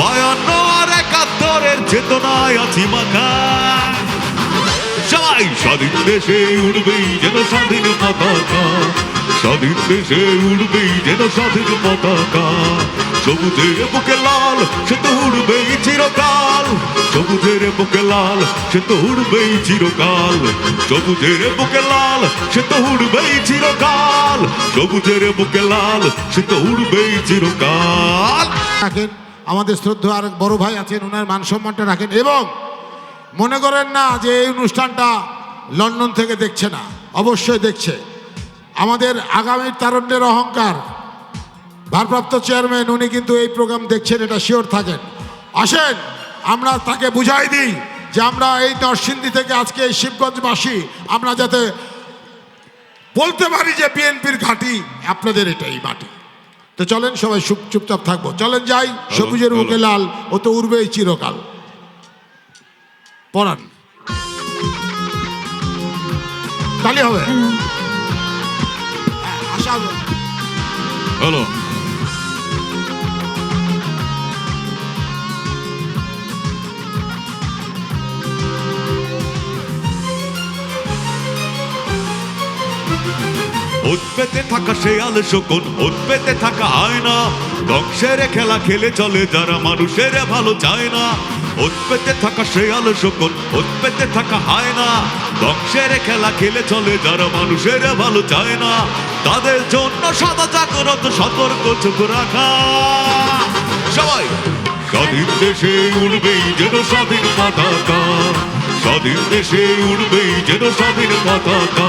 বায়ান্ন আর একাত্তরের চেতনায় আছি মাখা। সবাই স্বাধীন দেশে উঠবেই যেন স্বাধীন পতাকা। স্বাধীন দেশে উড়বেই যেন স্বাধীন পতাকা। সবুজের বুকে লাল, সে তো উড়বেই চিরকাল। সবুজের বুকে লাল, সে তো উড়বেই চিরকাল। সবুজের বুকে লাল, সে তো উড়বেই চিরকাল। সবুজের বুকে লাল, সে তো উড়বেই চিরকাল। রাখেন, আমাদের শ্রদ্ধা আর বড় ভাই আছেন, ওনার মান সম্মানটা রাখেন। এবং মনে করেন না যে এই অনুষ্ঠানটা লন্ডন থেকে দেখছে না, অবশ্যই দেখছে। আমাদের আগামীর তারণ্যের অহংকার। ভারপ্রাপ্ত চেয়ারম্যান উনি কিন্তু এই প্রোগ্রাম দেখছেন এটা শিওর থাকেন। আসেন আমরা তাকে বুঝাই দিই যে আমরা এই নরসিংদী থেকে আজকে এই শিবগঞ্জবাসী আমরা যাতে বলতে পারি যে বিএনপির ঘাঁটি আপনাদের এটাই মাটি। তো চলেন সবাই চুপ চুপচাপ থাকব। চলেন যাই সবুজের বুকে লাল ও তো উড়বেই চিরকাল। পড়ান। তাহলে হবে। হ্যাঁ, আশা হ্যালো ওত পেতে থাকা শেয়াল শকুন ওত পেতে থাকা আয়না। ধ্বংসের খেলা খেলে চলে যারা মানুষের ভালো চায় না। ওত পেতে থাকা শেয়াল শকুন ওত পেতে থাকা হায়না। ধ্বংসের খেলা খেলে চলে, যারা মানুষের ভালো চায় না, তাদের জন্য সদা জাগ্রত সতর্ক চোখ রাখা। সবাই, স্বাধীন দেশে উড়বেই যেন স্বাধীন পতাকা। স্বাধীন দেশে উড়বেই যেন স্বাধীন পতাকা।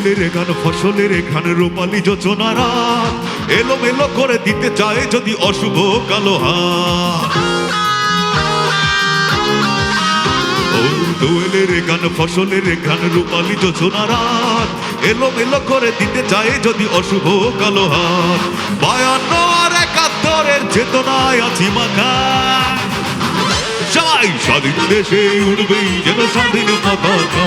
দোয়েলের গান, ফসলের গান রূপালি যোজনারা এলো মেলো করে দিতে চায় যদি অশুভ কালো হাত। দোয়েলের গান, ফসলের গান রূপালি যোজনারা এলো মেলো করে দিতে চায় যদি অশুভ কালো হাত। বায়ান্ন আর একাত্তরের চেতনায় আছি মাখা সবাই স্বাধীন দেশে উড়বেই যেন স্বাধীন পতাকা।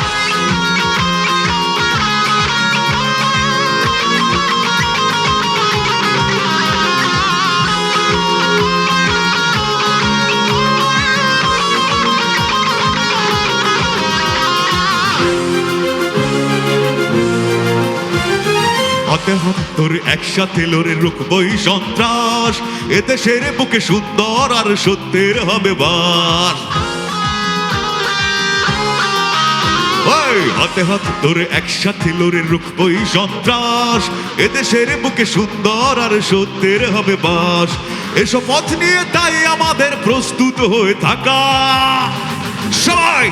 হাতে হাত ধরে একসাথে লড়ে রুখবই সন্ত্রাস। এতে সেরে বুকে সুন্দর আর সত্যের হবে বাস হাতে হাত ধরে একসাথে লড়ে রুখবই সন্ত্রাস। এদেশের বুকে সুন্দর আর সত্যের হবে বাস। এসব পথ নিয়ে তাই আমাদের প্রস্তুত হয়ে থাকা। সবাই!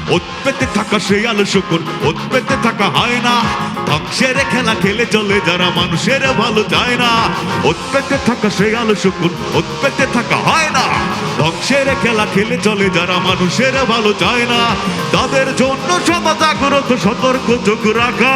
ওত পেতে থাকা আলো শকুন ওত পেতে থাকা হয় না। ধ্বংসের খেলা খেলে চলে যারা, মানুষের ভালো চায় না। ওত পেতে থাকা আলো শকুন ওত পেতে থাকা হয় না। ধ্বংসের খেলা খেলে চলে যারা, মানুষের ভালো চায় না। তাদের জন্য সমাজ জাগ্রত, সতর্ক চোখ রাখা।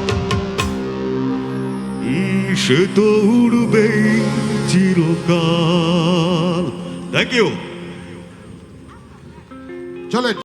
সে তো উড়বেই চিরকাল। থ্যাংক ইউ চলেন।